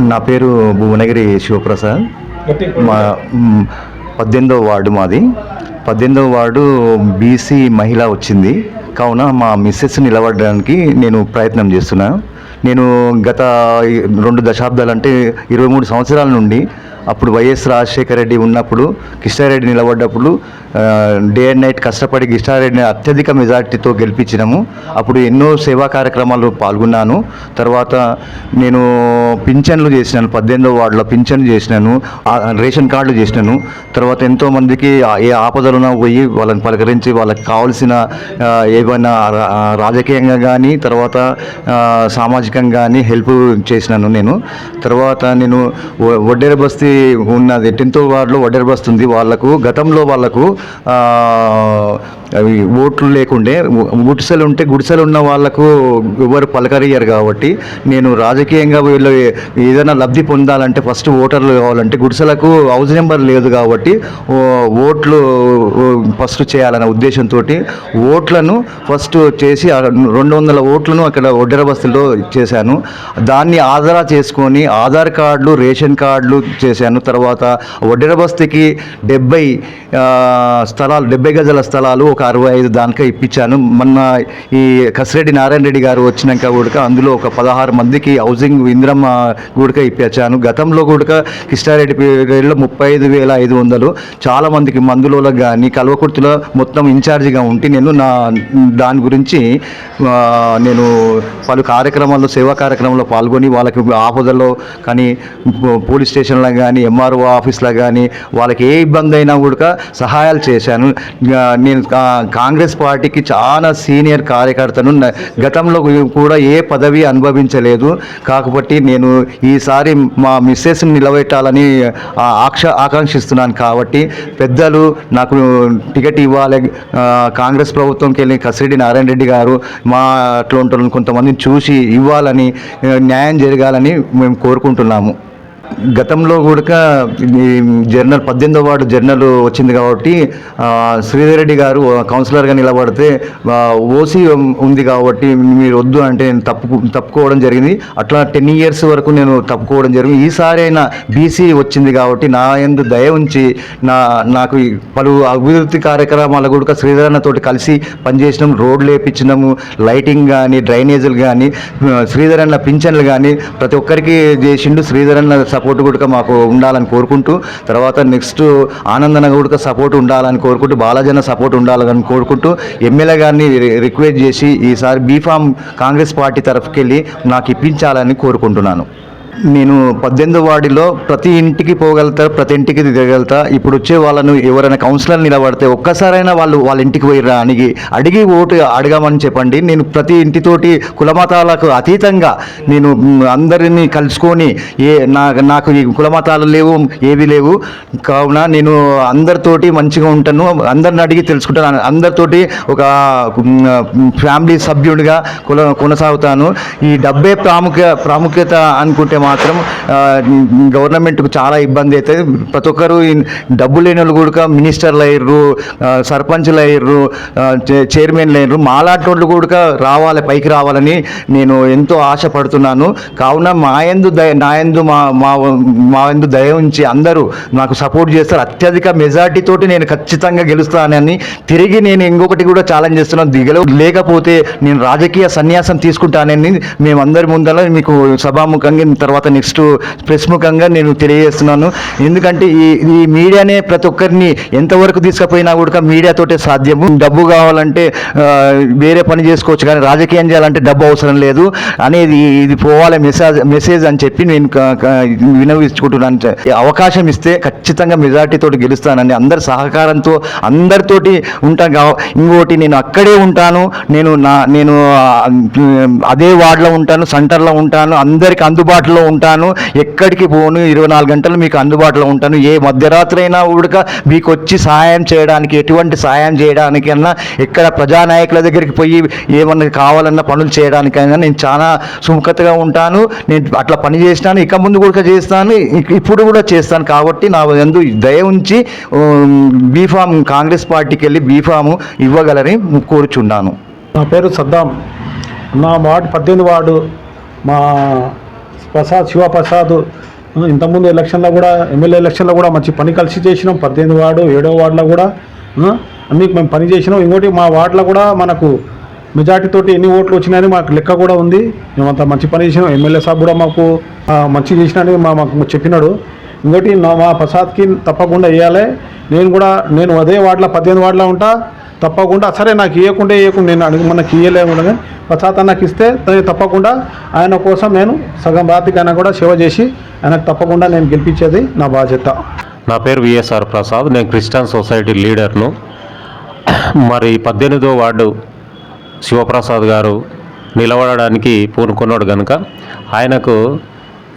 నా పేరు భువనగిరి శివప్రసాద్. మా పద్దెనిమిదవ వార్డు మాది. పద్దెనిమిదవ వార్డు బీసీ మహిళ వచ్చింది. కావున మా మిస్సెస్ నిలబడడానికి నేను ప్రయత్నం చేస్తున్నా. నేను గత రెండు దశాబ్దాలు అంటే ఇరవై మూడు సంవత్సరాల నుండి అప్పుడు వైఎస్ రాజశేఖర రెడ్డి ఉన్నప్పుడు కిష్టారెడ్డి నిలబడ్డప్పుడు డే అండ్ నైట్ కష్టపడి కిష్టారెడ్డిని అత్యధిక మెజార్టీతో గెలిపించినాము. అప్పుడు ఎన్నో సేవా కార్యక్రమాలు పాల్గొన్నాను. తర్వాత నేను పింఛన్లు చేసినాను పద్దెనిమిదో వార్డులో పింఛన్లు చేసినాను రేషన్ కార్డులు చేసినాను. తర్వాత ఎంతోమందికి ఏ ఆపదలున్నా పోయి వాళ్ళని పలకరించి వాళ్ళకి కావాల్సిన ఏమైనా ఏవైనా రా- రాజకీయంగా కానీ తర్వాత సామాజికంగా కానీ హెల్ప్ చేసినాను నేను. తర్వాత నేను వడ్డేర బస్తీ ఉన్నది. టెన్త్ వార్డులో వడ్డేర వస్తుంది ఉంది. వాళ్ళకు గతంలో వాళ్ళకు అవి ఓట్లు లేకుండే గుడిసెలు ఉంటే గుడిసెలు ఉన్న వాళ్ళకు ఎవరు పలకరియరు కాబట్టి నేను రాజకీయంగా వీళ్ళు ఏదైనా లబ్ధి పొందాలంటే ఫస్ట్ ఓటర్లు కావాలంటే గుడిసెలకు హౌస్ నెంబర్ లేదు కాబట్టి ఓట్లు ఫస్ట్ చేయాలనే ఉద్దేశంతో ఓట్లను ఫస్ట్ చేసి రెండు వందల ఓట్లను అక్కడ ఒడ్డెర బస్తీలో చేశాను. దాన్ని ఆధారా చేసుకొని ఆధార్ కార్డులు రేషన్ కార్డులు చేశాను. తర్వాత వడ్డెర బస్తీకి డెబ్బై స్థలాలు డెబ్బై గజల స్థలాలు ఒక అరవై ఐదు దానికే ఇప్పించాను. మొన్న ఈ కసిరెడ్డి నారాయణ రెడ్డి గారు వచ్చినాక కూడా అందులో ఒక పదహారు మందికి హౌసింగ్ ఇంద్రమ్మ కూడా ఇప్పించాను. గతంలో కూడా కృష్ణారెడ్డిలో ముప్పై ఐదు వేల ఐదు వందలు. చాలా మందికి మందులలో కానీ కల్వకుర్తిలో మొత్తం ఇన్ఛార్జిగా ఉండి నేను నా దాని గురించి నేను పలు కార్యక్రమాల్లో సేవా కార్యక్రమంలో పాల్గొని వాళ్ళకి ఆపదలో కానీ పో- పోలీస్ స్టేషన్లో కానీ కానీ ఎంఆర్ఓ ఆఫీస్లో కానీ వాళ్ళకి ఏ ఇబ్బంది అయినా కూడా సహాయాలు చేశాను. నేను కాంగ్రెస్ పార్టీకి చాలా సీనియర్ కార్యకర్తను గతంలో కూడా ఏ పదవి అనుభవించలేదు. కాకపోతే నేను ఈసారి మా మిస్సెస్ని నిలబెట్టాలని ఆక్ష ఆకాంక్షిస్తున్నాను కాబట్టి పెద్దలు నాకు టికెట్ ఇవ్వాలి. కాంగ్రెస్ ప్రభుత్వంకి వెళ్ళి కసిరెడ్డి నారాయణ రెడ్డి గారు మా అట్లాంటి కొంతమందిని చూసి ఇవ్వాలని న్యాయం జరగాలని మేము కోరుకుంటున్నాము. గతంలో కూడా ఈ జర్నల్ పద్దెనిమిదో వార్డు జర్నల్ వచ్చింది కాబట్టి శ్రీధర్ రెడ్డి గారు కౌన్సిలర్గా నిలబడితే ఓసీ ఉంది కాబట్టి మీరు వద్దు అంటే నేను తప్పు తప్పుకోవడం జరిగింది. అట్లా టెన్ ఇయర్స్ వరకు నేను తప్పుకోవడం జరిగింది. ఈసారి అయినా బీసీ వచ్చింది కాబట్టి నా ఎందు దయ ఉంచి నా నాకు పలు అభివృద్ధి కార్యక్రమాల కూడా శ్రీధరన్న తోటి కలిసి పనిచేసినాం. రోడ్లు వేపించినాము లైటింగ్ కానీ డ్రైనేజీలు కానీ శ్రీధరన్న పింఛన్లు కానీ ప్రతి ఒక్కరికి చేసిండు శ్రీధరన్న సపోర్ట్ కూడా మాకు ఉండాలని కోరుకుంటూ తర్వాత నెక్స్ట్ ఆనందన కూడా సపోర్ట్ ఉండాలని కోరుకుంటూ బాలాజన సపోర్ట్ ఉండాలని కోరుకుంటూ ఎమ్మెల్యే గారిని రిక్వెస్ట్ చేసి ఈసారి బీఫామ్ కాంగ్రెస్ పార్టీ తరఫుకెళ్ళి నాకు ఇప్పించాలని కోరుకుంటున్నాను. నేను పద్దెనిమిది వార్డులో ప్రతి ఇంటికి పోగలుగుతా ప్రతి ఇంటికి తిరగలుగుతా. ఇప్పుడు వచ్చే వాళ్ళను ఎవరైనా కౌన్సిలర్ నిలబడితే ఒక్కసారైనా వాళ్ళు వాళ్ళ ఇంటికి పోయిరా అడిగి అడిగి ఓటు అడగమని చెప్పండి. నేను ప్రతి ఇంటితోటి కులమతాలకు అతీతంగా నేను అందరినీ కలుసుకొని ఏ నా నాకు ఈ కులమతాలు లేవు ఏవి లేవు. కావున నేను అందరితోటి మంచిగా ఉంటాను. అందరిని అడిగి తెలుసుకుంటాను. అందరితోటి ఒక ఫ్యామిలీ సభ్యుడిగా కొన కొనసాగుతాను. ఈ డబ్బే ప్రాముఖ్య ప్రాముఖ్యత అనుకుంటే మాత్రం గవర్నమెంట్కు చాలా ఇబ్బంది అవుతుంది ప్రతి ఒక్కరు డబ్బు లేని వాళ్ళు కూడా మినిస్టర్లు అయ్యారు సర్పంచ్లు అయ్యారు చైర్మన్లు అయ్యారు మాలాంటి వాళ్ళు కూడా రావాలి పైకి రావాలని నేను ఎంతో ఆశపడుతున్నాను. కావున మా ఎందు దయ నా ఎందు మా మా మా ఎందు దయ ఉంచి అందరూ నాకు సపోర్ట్ చేస్తారు. అత్యధిక మెజార్టీతోటి నేను ఖచ్చితంగా గెలుస్తానని తిరిగి నేను ఇంకొకటి కూడా ఛాలెంజ్ చేస్తున్నాను. దిగలు లేకపోతే నేను రాజకీయ సన్యాసం తీసుకుంటానని మేమందరి ముందర మీకు సభాముఖంగా తర్వాత నెక్స్ట్ ప్రముఖంగా నేను తెలియజేస్తున్నాను. ఎందుకంటే ఈ ఈ మీడియానే ప్రతి ఒక్కరిని ఎంతవరకు తీసుకుపోయినా కూడా మీడియాతోటే సాధ్యము. డబ్బు కావాలంటే వేరే పని చేసుకోవచ్చు కానీ రాజకీయం చేయాలంటే డబ్బు అవసరం లేదు అనేది ఇది పోవాలి మెసేజ్ మెసేజ్ అని చెప్పి నేను వినవించుకుంటున్నాను అవకాశం ఇస్తే ఖచ్చితంగా మెజార్టీ తోటి గెలుస్తానని అందరి సహకారంతో అందరితోటి ఉంటాను. కా- ఇంకోటి నేను అక్కడే ఉంటాను. నేను నా నేను అదే వార్డులో ఉంటాను సెంటర్లో ఉంటాను. అందరికి అందుబాటులో ఉంటాను. ఎక్కడికి పోను ఇరవై నాలుగు గంటలు మీకు అందుబాటులో ఉంటాను. ఏ మధ్యరాత్రి అయినా ఉడక మీకు వచ్చి సహాయం చేయడానికి ఎటువంటి సహాయం చేయడానికైనా ఎక్కడ ప్రజానాయకుల దగ్గరికి పోయి ఏమన్నా కావాలన్నా పనులు చేయడానికైనా నేను చాలా సుముఖతగా ఉంటాను. నేను అట్లా పని చేసినాను ఇక ముందు కూడా చేస్తాను ఇప్పుడు కూడా చేస్తాను. కాబట్టి నా ఎందు దయ ఉంచి బీఫామ్ కాంగ్రెస్ పార్టీకి వెళ్ళి బీఫాము ఇవ్వగలని కోరుచున్నాను. నా పేరు సద్దాం. నా వార్డు పద్దెనిమిది వార్డు మా ప్రసాద్ శివప్రసాద్ ఇంతకుముందు ఎలక్షన్లో కూడా ఎమ్మెల్యే ఎలక్షన్లో కూడా మంచి పని కలిసి చేసినాం. పద్దెనిమిది వార్డు ఏడో వార్డులో కూడా ఆ, మేము పని చేసినాం. ఇంకోటి మా వార్డులో కూడా మనకు మెజార్టీ తోటి ఎన్ని ఓట్లు వచ్చినాయని మాకు లెక్క కూడా ఉంది. మేమంతా మంచి పని చేసినాం. ఎమ్మెల్యే సాబ్ కూడా మాకు మంచి చేసినని మా మాకు చెప్పినాడు. ఇంకోటి నా మా ప్రసాద్కి తప్పకుండా వేయాలి. నేను కూడా నేను అదే వార్డులో పద్దెనిమిది వార్డులో ఉంటా. తప్పకుండా సరే నాకు ఇవ్వకుండా ఇవ్వకుండా నేను అడిగి మనకి ఇవ్వలేము కానీ ప్రసాద్ నాకు ఇస్తే నేను తప్పకుండా ఆయన కోసం నేను సగం రాతికైనా కూడా సేవ చేసి ఆయనకు తప్పకుండా నేను గెలిపించేది నా బాధ్యత. నా పేరు విఎస్ఆర్ ప్రసాద్ నేను క్రిస్టియన్ సొసైటీ లీడర్ను. మరి పద్దెనిమిదో వార్డు శివప్రసాద్ గారు నిలబడడానికి పూనుకున్నాడు కనుక ఆయనకు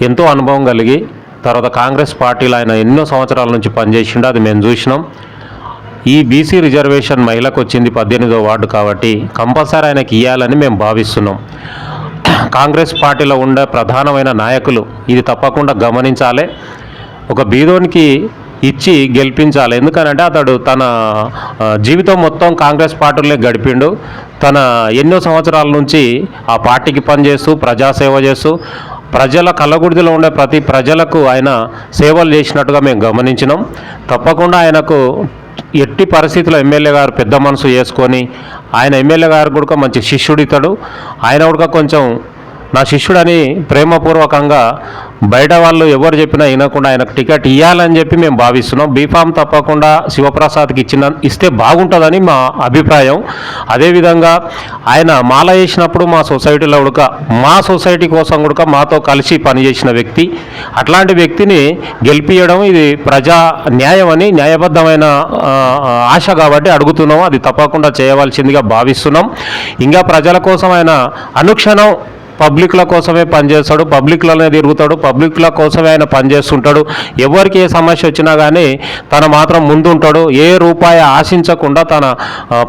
ఎంతో అనుభవం కలిగి తర్వాత కాంగ్రెస్ పార్టీలో ఆయన ఎన్నో సంవత్సరాల నుంచి పనిచేసిండు అది మేము చూసినాం. ఈ బీసీ రిజర్వేషన్ మహిళకు వచ్చింది పద్దెనిమిదో వార్డు కాబట్టి కంపల్సరీ ఆయనకి ఇవ్వాలని మేము భావిస్తున్నాం. కాంగ్రెస్ పార్టీలో ఉండే ప్రధానమైన నాయకులు ఇది తప్పకుండా గమనించాలి. ఒక బీదోనికి ఇచ్చి గెలిపించాలి. ఎందుకనంటే అతడు తన జీవితం మొత్తం కాంగ్రెస్ పార్టీలే గడిపిండు. తన ఎన్నో సంవత్సరాల నుంచి ఆ పార్టీకి పనిచేస్తూ ప్రజాసేవ చేస్తూ ప్రజల కళ్ళగుడిలో ఉండే ప్రతి ప్రజలకు ఆయన సేవలు చేసినట్టుగా మేము గమనించినాం. తప్పకుండా ఆయనకు ఎట్టి పరిస్థితుల్లో ఎమ్మెల్యే గారు పెద్ద మనసు చేసుకొని ఆయన ఎమ్మెల్యే గారు కూడా మంచి శిష్యుడు ఇతడు. ఆయన కూడా కొంచెం నా శిష్యుడని ప్రేమపూర్వకంగా బయట వాళ్ళు ఎవరు చెప్పినా వినకుండా ఆయనకు టికెట్ ఇవ్వాలని చెప్పి మేము భావిస్తున్నాం. బీఫామ్ తప్పకుండా శివప్రసాద్కి ఇచ్చిన ఇస్తే బాగుంటుందని మా అభిప్రాయం. అదేవిధంగా ఆయన మాల వేసినప్పుడు మా సొసైటీలో ఉడక మా సొసైటీ కోసం కూడా మాతో కలిసి పనిచేసిన వ్యక్తి. అట్లాంటి వ్యక్తిని గెలిపించడం ఇది ప్రజా న్యాయం అని న్యాయబద్ధమైన ఆశ కాబట్టి అడుగుతున్నాం. అది తప్పకుండా చేయవలసిందిగా భావిస్తున్నాం. ఇంకా ప్రజల కోసం ఆయన అనుక్షణం పబ్లిక్ల కోసమే పనిచేస్తాడు పబ్లిక్లోనే తిరుగుతాడు పబ్లిక్ల కోసమే ఆయన పనిచేస్తుంటాడు. ఎవరికి ఏ సమస్య వచ్చినా కానీ తన మాత్రం ముందుంటాడు. ఏ రూపాయి ఆశించకుండా తన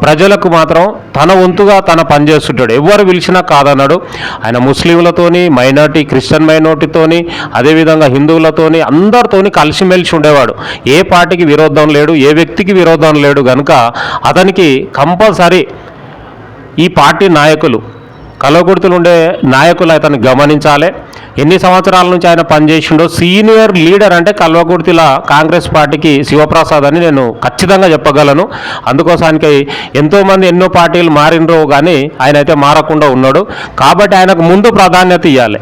ప్రజలకు మాత్రం తన వంతుగా తన పనిచేస్తుంటాడు. ఎవరు పిలిచినా కాదన్నాడు. ఆయన ముస్లింలతోని మైనార్టీ క్రిస్టియన్ మైనార్టీతోని అదేవిధంగా హిందువులతోని అందరితోని కలిసిమెలిసి ఉండేవాడు. ఏ పార్టీకి విరోధం లేడు ఏ వ్యక్తికి విరోధం లేడు కనుక అతనికి కంపల్సరీ ఈ పార్టీ నాయకులు కలవగుర్తులు ఉండే నాయకులు అతను గమనించాలి. ఎన్ని సంవత్సరాల నుంచి ఆయన పనిచేసిండో సీనియర్ లీడర్ అంటే కల్వకుర్తిల కాంగ్రెస్ పార్టీకి శివప్రసాద్ అని నేను ఖచ్చితంగా చెప్పగలను. అందుకోసానికి ఎంతోమంది ఎన్నో పార్టీలు మారినరో కానీ ఆయన అయితే మారకుండా ఉన్నాడు. కాబట్టి ఆయనకు ముందు ప్రాధాన్యత ఇవ్వాలి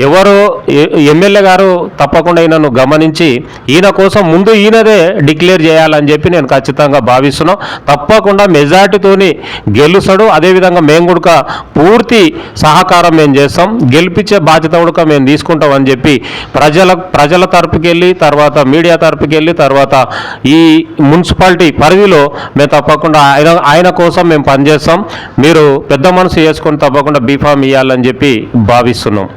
ఎవరు ఎ- ఎమ్మెల్యే గారు తప్పకుండా ఈయనను గమనించి ఈయన కోసం ముందు ఈయనదే డిక్లేర్ చేయాలని చెప్పి నేను ఖచ్చితంగా భావిస్తున్నాం. తప్పకుండా మెజార్టీతోని గెలుస్తాడు. అదేవిధంగా మేము కూడా పూర్తి సహకారం మేము చేస్తాం. గెలిపించే బాధ్యత కూడా మేము మేము తీసుకుంటామని చెప్పి ప్రజల ప్రజల తరపుకి వెళ్ళి తర్వాత మీడియా తరపుకి వెళ్ళి తర్వాత ఈ మున్సిపాలిటీ పరిధిలో మేము తప్పకుండా ఆయన ఆయన కోసం మేము పనిచేస్తాం. మీరు పెద్ద మనసు చేసుకొని తప్పకుండా బీఫామ్ ఇవ్వాలని చెప్పి భావిస్తున్నాం.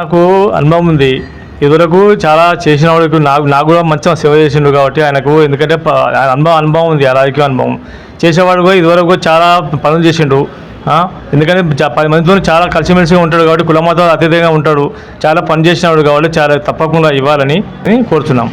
నాకు అనుభవం ఉంది. ఇదివరకు చాలా చేసిన వాడికి నాకు నాకు కూడా మంచిగా సేవ చేసిండు కాబట్టి ఆయనకు ఎందుకంటే ఆయన అనుభవం అనుభవం ఉంది ఆ రాజకీయ అనుభవం. చేసేవాడు కూడా ఇదివరకు చాలా పనులు చేసిండు. ఎందుకంటే పది మందితో చాలా కలిసిమెలిసిగా ఉంటాడు కాబట్టి కులమతాలు అతీతంగా ఉంటాడు. చాలా పని చేసినవాడు కాబట్టి చాలా తప్పకుండా ఇవ్వాలని కోరుతున్నాం